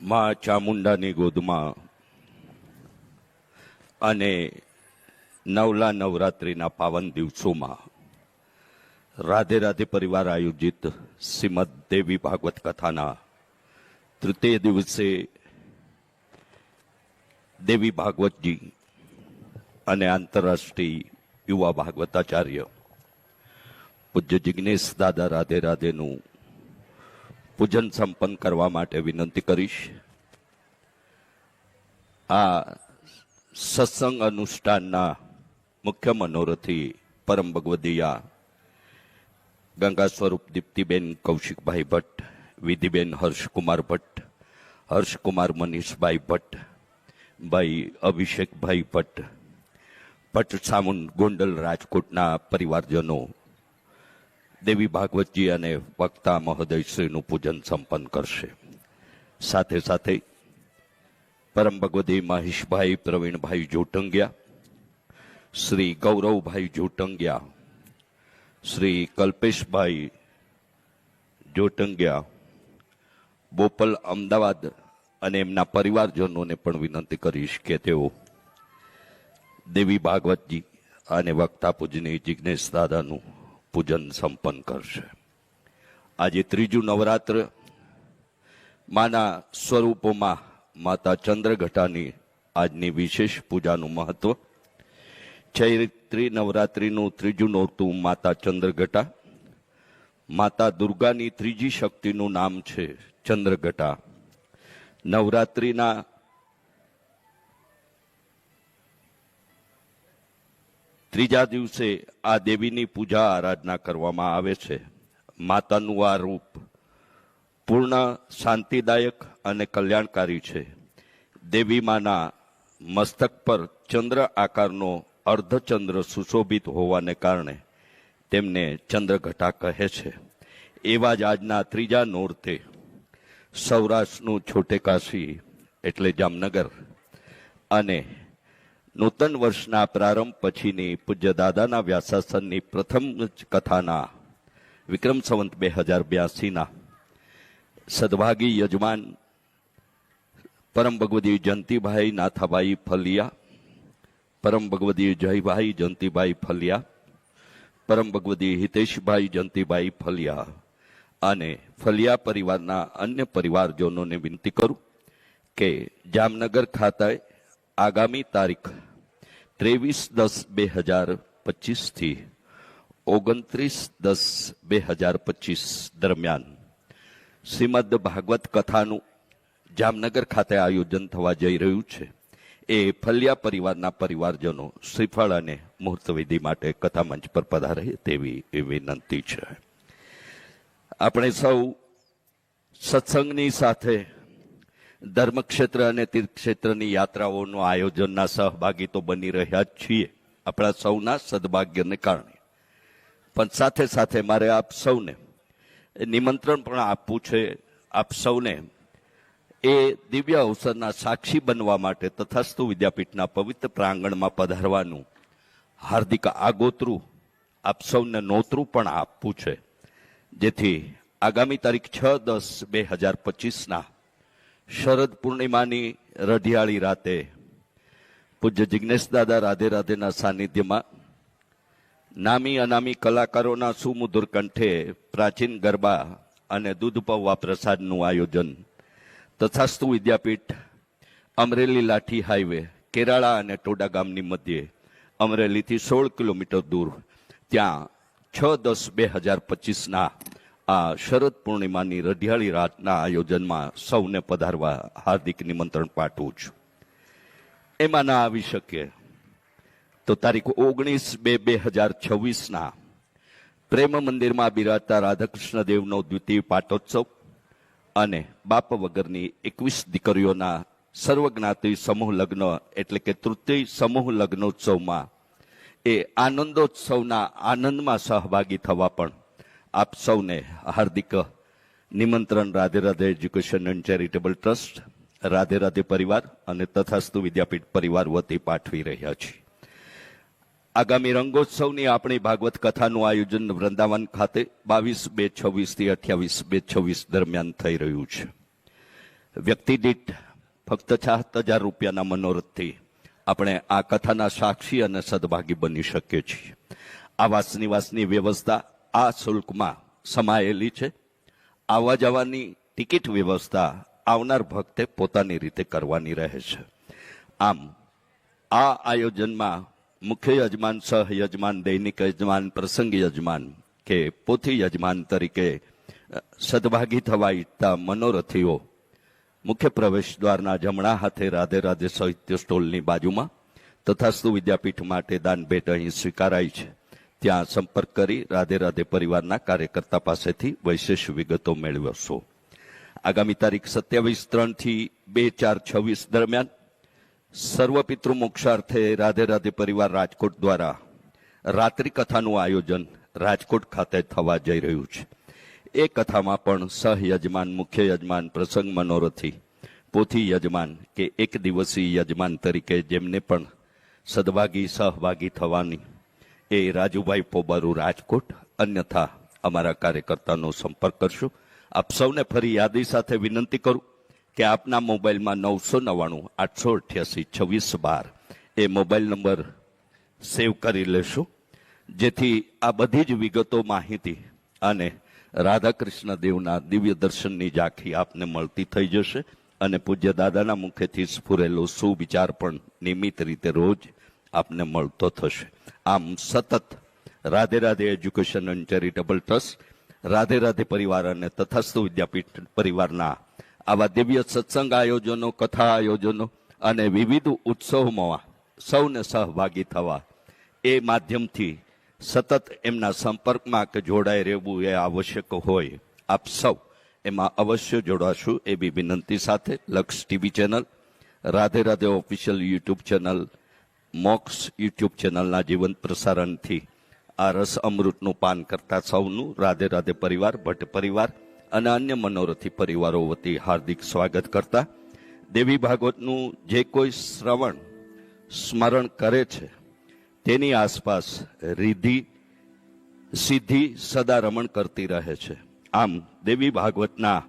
માં ચામુંડાની ગોદમાં અને નવલા નવરાત્રિના પાવન દિવસોમાં રાધે રાધે પરિવાર આયોજિત શ્રીમદ દેવી ભાગવત કથાના તૃતીય દિવસે દેવી ભાગવતજી અને આંતરરાષ્ટ્રીય યુવા ભાગવતાચાર્ય પૂજ્ય જિજ્ઞેશ દાદા રાધે રાધેનું પૂજન સંપન્ન કરવા માટે વિનંતી કરીશ. આ સત્સંગ અનુષ્ઠાનના મુખ્ય મનોરથી પરમ ભગવદીયા ગંગા સ્વરૂપ દીપ્તિબેન કૌશિકભાઈ ભટ્ટ, વિધિબેન હર્ષકુમાર ભટ્ટ, હર્ષકુમાર મનીષભાઈ ભટ્ટ, ભાઈ અભિષેકભાઈ ભટ્ટ ભટ્ટ સામુન ગોંડલ રાજકોટના પરિવારજનો દેવી ભાગવતજી અને વક્તા મહોદયશ્રીનું પૂજન સંપન્ન કરશે. સાથે સાથે પરમ ભગવતી મહેશભાઈ, પ્રવીણભાઈ જોટંગિયા, શ્રી ગૌરવભાઈ જોટંગિયા, શ્રી કલ્પેશભાઈ જોટંગિયા, બોપલ અમદાવાદ અને એમના પરિવારજનોને પણ વિનંતી કરીશ કે તેઓ દેવી ભાગવતજી અને વક્તા પૂજની જિજ્ઞેશ દાદાનું પૂજન સંપન્ન કરશે. આજે ત્રીજું નવરાત્ર માના સ્વરૂપોમાં માતા ચંદ્રઘટાની આજની વિશેષ પૂજાનું મહત્વ. ચૈત્રી નવરાત્રિનું ત્રીજું નોરતું માતા ચંદ્રઘટા. માતા દુર્ગાની ત્રીજી શક્તિનું નામ છે ચંદ્રઘટા. નવરાત્રિના ત્રીજા દિવસે આ દેવીની પૂજા આરાધના કરવામાં આવે છે. માતાનું આ રૂપ પૂર્ણ શાંતિદાયક અને કલ્યાણકારી છે. દેવી માના મસ્તક પર ચંદ્ર આકારનો અર્ધચંદ્ર સુશોભિત હોવાને કારણે તેમને ચંદ્રઘટા કહે છે. એવા જ આજના ત્રીજા નોરતે સૌરાષ્ટ્રનું છોટે કાશી એટલે જામનગર અને નૂતન વર્ષના પ્રારંભ પછીની પૂજ્ય દાદાના વ્યાસાસનની પ્રથમ જ કથાના વિક્રમ સંવંત બે હજાર બ્યાસીના. સદભાગી યજમાન પરમ ભગવતી જયંતિભાઈ નાથાભાઈ ફલિયા, પરમ ભગવતી જયભાઈ જયંતિભાઈ ફલિયા, પરમ ભગવતી હિતેશભાઈ જયંતિભાઈ ફલિયા અને ફલિયા પરિવારના અન્ય પરિવારજનોને વિનંતી કરું કે જામનગર ખાતે આગામી તારીખ ત્રેવીસ દસ બે હજાર પચીસથી ઓગણત્રીસ દસ બે હજાર પચીસ દરમિયાન શ્રીમદ ભાગવત કથાનું જામનગર ખાતે આયોજન થવા જઈ રહ્યું છે. એ ફલિયા પરિવારના પરિવારજનો શ્રીફળ અને મુહૂર્તવિધિ માટે કથા મંચ પર પધારે તેવી વિનંતી છે. આપણે સૌ સત્સંગની સાથે ધર્મક્ષેત્ર અને તીર્થક્ષેત્રની યાત્રાઓનું આયોજનના સહભાગી તો બની રહ્યા જ છીએ. આપણા સૌના સદભાગ્યને કારણે. પણ સાથે સાથે મારે આપ સૌને નિમંત્રણ પણ આપવું છે. આપ સૌને એ દિવ્ય અવસરના સાક્ષી બનવા માટે તથાસ્તુ વિદ્યાપીઠના પવિત્ર પ્રાંગણમાં પધારવાનું હાર્દિક આગોતરું આપ સૌને નોતરું પણ આપવું છે. જેથી આગામી તારીખ છ દસ બે હજાર પચીસના શરદ પૂર્ણિમાની રઢિયાળી રાતે પૂજ્ય જિજ્ઞેશ દાદા રાધે રાધેના સાનિધ્યમાં નામી અનામી કલાકારોના સુમધુર કંઠે પ્રાચીન ગરબા અને દૂધ પૌવા પ્રસાદનું આયોજન તથાસ્તુ વિદ્યાપીઠ અમરેલી લાઠી હાઈવે, કેરાળા અને ટોડા ગામની મધ્યે અમરેલીથી સોળ કિલોમીટર દૂર, ત્યાં છ દસ બે હજાર પચીસના આ શરદ પૂર્ણિમાની રઢિયાળી રાતના આયોજનમાં સૌને પધારવા હાર્દિક નિમંત્રણ પાઠવું છું. એમાં ના આવી શકે તો તારીખ ઓગણીસ બે બે હજાર છવ્વીસના પ્રેમ મંદિરમાં બિરાજતા રાધાકૃષ્ણ દેવનો દ્વિતીય પાટોત્સવ અને બાપ વગરની એકવીસ દીકરીઓના સર્વજ્ઞાતિ સમૂહ લગ્ન એટલે કે તૃતીય સમૂહ લગ્નોત્સવમાં એ આનંદોત્સવના આનંદમાં સહભાગી થવા પણ આપ સૌને હાર્દિક નિમંત્રણ. Radhe Radhe education and charitable trust Radhe Radhe પરિવાર અને તથાસ્તુ વિદ્યાપીઠ પરિવાર વતી પાઠવી રહ્યા છીએ. આગામી રંગોત્સવની આપણી ભાગવત કથાનું આયોજન વૃંદાવન ખાતે બાવીસ બે છવ્વીસથી અઠ્યાવીસ બે છવ્વીસ દરમિયાન થઈ રહ્યું છે. વ્યક્તિ દીઠ ફક્ત છાત હજાર રૂપિયાના મનોરથથી આપણે આ કથાના સાક્ષી અને સદભાગી બની શકીએ છીએ. આવાસ નિવાસની વ્યવસ્થા આ શુલ્કમાં સમાયેલી છે. આવવા જવાની ટિકિટ વ્યવસ્થા આવનાર ભક્તે પોતાની રીતે કરવાની રહે છે. આમ, આ આયોજનમાં મુખ્ય યજમાન સહ યજમાન, દૈનિક યજમાન, પ્રસંગ યજમાન કે પોથી યજમાન તરીકે સદભાગી થવા ઈચ્છતા મનોરથીઓ મુખ્ય પ્રવેશ દ્વારના જમણા હાથે રાધે રાધે સાહિત્ય સ્ટોલની બાજુમાં તથાસ્તુ વિદ્યાપીઠ માટે દાન ભેટ અહીં સ્વીકારાય છે. ત્યાં સંપર્ક કરી રાધે રાધે પરિવારના કાર્યકર્તા પાસેથી વૈશેષ વિગતો મેળવશો. આગામી તારીખ સત્યાવીસ ત્રણથી બે ચાર છવ્વીસ દરમિયાન સર્વ પિતૃ મોક્ષાર્થે રાધે રાધે પરિવાર રાજકોટ દ્વારા રાત્રિ કથાનું આયોજન રાજકોટ ખાતે થવા જઈ રહ્યું છે. એ કથામાં પણ સહ યજમાન, મુખ્ય યજમાન, પ્રસંગ મનોરથી, પોથી યજમાન કે એક દિવસીય યજમાન તરીકે જેમને પણ સદભાગી, સહભાગી થવાની એ રાજુભાઈ પોબારુ રાજકોટ, અન્યથા અમારા કાર્યકર્તાનો સંપર્ક કરશો. આપ સૌને ફરી યાદી સાથે વિનંતી કરું કે આપના મોબાઈલમાં નવસો નવ્વાણું, આઠસો અઠ્યાસી, છવ્વીસ બાર એ મોબાઈલ નંબર સેવ કરી લેશો. જેથી આ બધી જ વિગતો માહિતી અને રાધાકૃષ્ણ દેવના દિવ્ય દર્શનની ઝાંખી આપને મળતી થઈ જશે અને પૂજ્ય દાદાના મુખેથી સ્ફુરેલો સુવિચાર પણ નિયમિત રીતે રોજ આપને મળતો થશે. આમ સતત Radhe Radhe education and charitable trust Radhe Radhe પરિવાર અને તથાસ્તુ વિદ્યાપીઠ પરિવારના આવા દિવ્ય સત્સંગ આયોજનો, કથા આયોજનો અને વિવિધ ઉત્સવમાં સૌને સહભાગી થવા એ માધ્યમથી સતત એમના સંપર્કમાં કે જોડાઈ રહેવું એ આવશ્યક હોય. આપ સૌ એમાં અવશ્ય જોડાશું એવી વિનંતી સાથે Laksh TV channel, Radhe Radhe official YouTube channel Moksh YouTube ચેનલના જીવંત પ્રસારણથી આ રસ અમૃતનું પાન કરતા સૌનું રાધે રાધે પરિવાર, ભટ્ટ પરિવાર અને અન્ય મનોરથી પરિવારો વતી હાર્દિક સ્વાગત કરતા. દેવી ભાગવતનું જે કોઈ શ્રવણ, સ્મરણ કરે છે, તેની આસપાસ રિધિ, સિદ્ધિ સદા રમણ કરતી રહે છે. આમ દેવી ભાગવતના